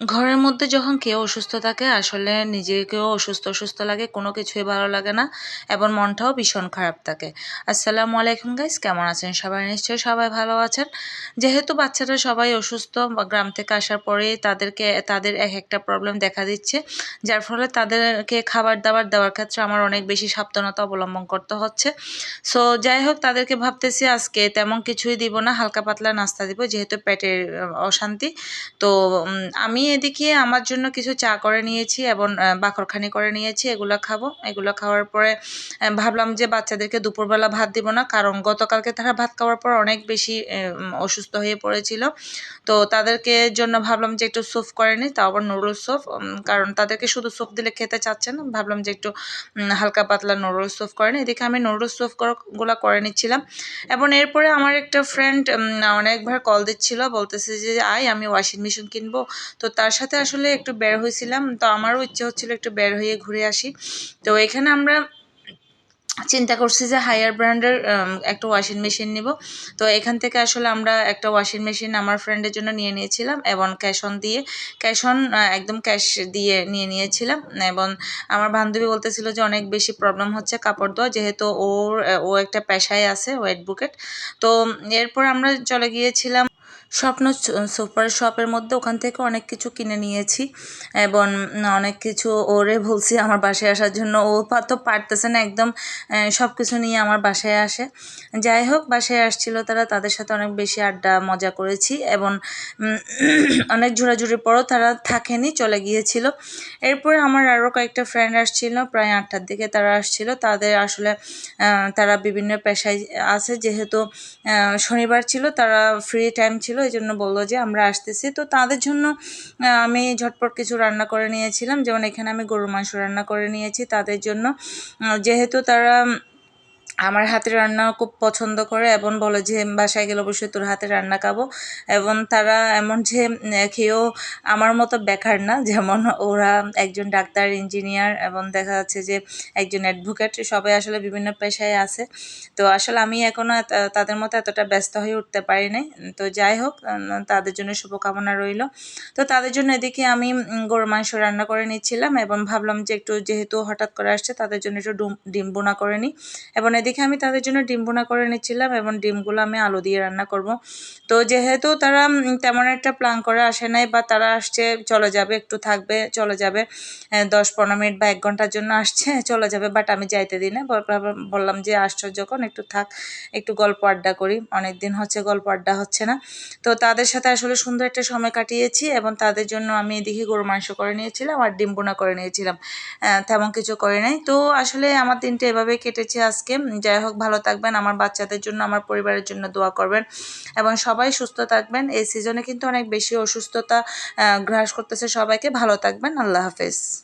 ঘরের মধ্যে যখন কেউ অসুস্থ থাকে, আসলে নিজেকেও অসুস্থ অসুস্থ লাগে, কোনো কিছুই ভালো লাগে না এবং মনটাও ভীষণ খারাপ থাকে। আসসালামু আলাইকুম গাইস কেমন আছেন সবাই? নিশ্চয়ই সবাই ভালো আছেন। যেহেতু বাচ্চারা সবাই অসুস্থ বা গ্রাম থেকে আসার পরেই তাদেরকে, তাদের এক একটা প্রবলেম দেখা দিচ্ছে, যার ফলে তাদেরকে খাবার দাবার দেওয়ার ক্ষেত্রে আমার অনেক বেশি সাবধানতা অবলম্বন করতে হচ্ছে। সো যাই হোক, তাদেরকে ভাবতেছি আজকে তেমন কিছুই দিব না, হালকা পাতলা নাস্তা দিব, যেহেতু পেটের, অশান্তি। তো আমি এদিকে আমার জন্য কিছু চা করে নিয়েছি এবং বাকরখানি করে নিয়েছি, এগুলো খাব। এগুলো খাওয়ার পরে ভাবলাম যে বাচ্চাদেরকে দুপুরবেলা ভাত দিব না, কারণ গতকালকে তারা ভাত খাওয়ার পর অনেক বেশি অসুস্থ হয়ে পড়েছিল। তো তাদেরকে জন্য ভাবলাম যে একটু স্যুপ করে নিই তাও আবার নুডলস স্যুপ কারণ তাদেরকে শুধু স্যুপ দিলে খেতে চাচ্ছে না। ভাবলাম যে একটু হালকা পাতলা নুডলস স্যুপ করে নিই এদিকে আমি নুডলস স্যুপগুলো করে নিচ্ছিলাম। এবং এরপরে আমার একটা ফ্রেন্ড অনেকবার কল দিচ্ছিল, বলতেছে যে, আয়, আমি ওয়াশিং মেশিন কিনবো। তো তার সাথে আসলে একটু বের হয়েছিলাম, তো আমারও ইচ্ছে হচ্ছিল একটু বের হয়ে ঘুরে আসি। তো এখানে আমরা চিন্তা করছি যে হায়ার ব্র্যান্ডের একটা ওয়াশিং মেশিন নিব। তো এখান থেকে আসলে আমরা একটা ওয়াশিং মেশিন আমার ফ্রেন্ডের জন্য নিয়ে নিয়েছিলাম এবং ক্যাশ অন দিয়ে ক্যাশ অন একদম ক্যাশ দিয়ে নিয়ে নিয়েছিলাম এবং আমার বান্ধবী বলতেছিল যে অনেক বেশি প্রবলেম হচ্ছে কাপড় দেওয়া যেহেতু ওর ও একটা পেশায় আছে ওয়েট বুকেট তো এরপর আমরা চলে গিয়েছিলাম স্বপ্ন সুপার শপের মধ্যে ওখান থেকে অনেক কিছু কিনে নিয়েছি এবং অনেক কিছু ওরে বলছি আমার বাসায় আসার জন্য। ও তো পারতেছে না একদম সব কিছু নিয়ে আমার বাসায় আসে। যাই হোক, বাসায় আসছিল তারা, তাদের সাথে অনেক বেশি আড্ডা, মজা করেছি এবং অনেক ঝোড়াঝুড়ির পরও তারা থাকেনি, চলে গিয়েছিল। এরপরে আমার আরও কয়েকটা ফ্রেন্ড আসছিল, প্রায় আটটার দিকে তারা আসছিল। তাদের আসলে তারা বিভিন্ন পেশায় আছে, যেহেতু শনিবার ছিল, তারা ফ্রি টাইম ছিল এই জন্য বলল যে আমরা আসতেছি। তো তাদের জন্য আমি ঝটপট কিছু রান্না করে নিয়েছিলাম। যেমন এখানে আমি গরুর মাংস রান্না করে নিয়েছি। তাদের জন্য যেহেতু তারা আমার হাতের রান্না খুব পছন্দ করে এবং বলে যে বাসায় গেলে অবশ্যই তোর হাতে রান্না খাব। এবং তারা এমন যে খেয়েও আমার মতো বেকার না। যেমন ওরা একজন ডাক্তার, ইঞ্জিনিয়ার এবং দেখা যাচ্ছে যে, একজন অ্যাডভোকেট। সবাই আসলে বিভিন্ন পেশায় আছে। তো আসলে আমি এখনও তাদের মতো এতটা ব্যস্ত হয়ে উঠতে পারি নাই। তো যাই হোক তাদের জন্য শুভকামনা রইল। তো তাদের জন্য এদিকে আমি গরু মাংস রান্না করে নিচ্ছিলাম এবং ভাবলাম যে, একটু যেহেতু হঠাৎ করে আসছে, তাদের জন্য একটু ডিম বোনা করে নিই। এবং এদিকে আমি তাদের জন্য ডিম বোনা করে নিচ্ছিলাম এবং ডিমগুলো আমি আলু দিয়ে রান্না করব। তো যেহেতু তারা তেমন একটা প্ল্যান করে আসে নাই বা তারা আসছে, চলে যাবে, একটু থাকবে, চলে যাবে দশ পনেরো মিনিট বা এক ঘণ্টার জন্য আসছে, চলে যাবে বাট আমি যাইতে দিই না। বললাম যে আসছো যখন একটু থাক, একটু গল্প আড্ডা করি। অনেক দিন হচ্ছে গল্প আড্ডা হচ্ছে না। তো তাদের সাথে আসলে সুন্দর একটা সময় কাটিয়েছি এবং তাদের জন্য আমি এদিকে গরু মাংস করে নিয়েছিলাম আর ডিম বোনা করে নিয়েছিলাম। তেমন কিছু করে নাই। তো আসলে আমার দিনটা এভাবে কেটেছে আজকে। যাই হোক, ভালো থাকবেন। আমার বাচ্চাদের জন্য, আমার পরিবারের জন্য দোয়া করবেন। এবং সবাই সুস্থ থাকবেন। এই সিজনে কিন্তু অনেক বেশি অসুস্থতা গ্রাস করতেছে সবাইকে। ভালো থাকবেন। আল্লাহ হাফেজ।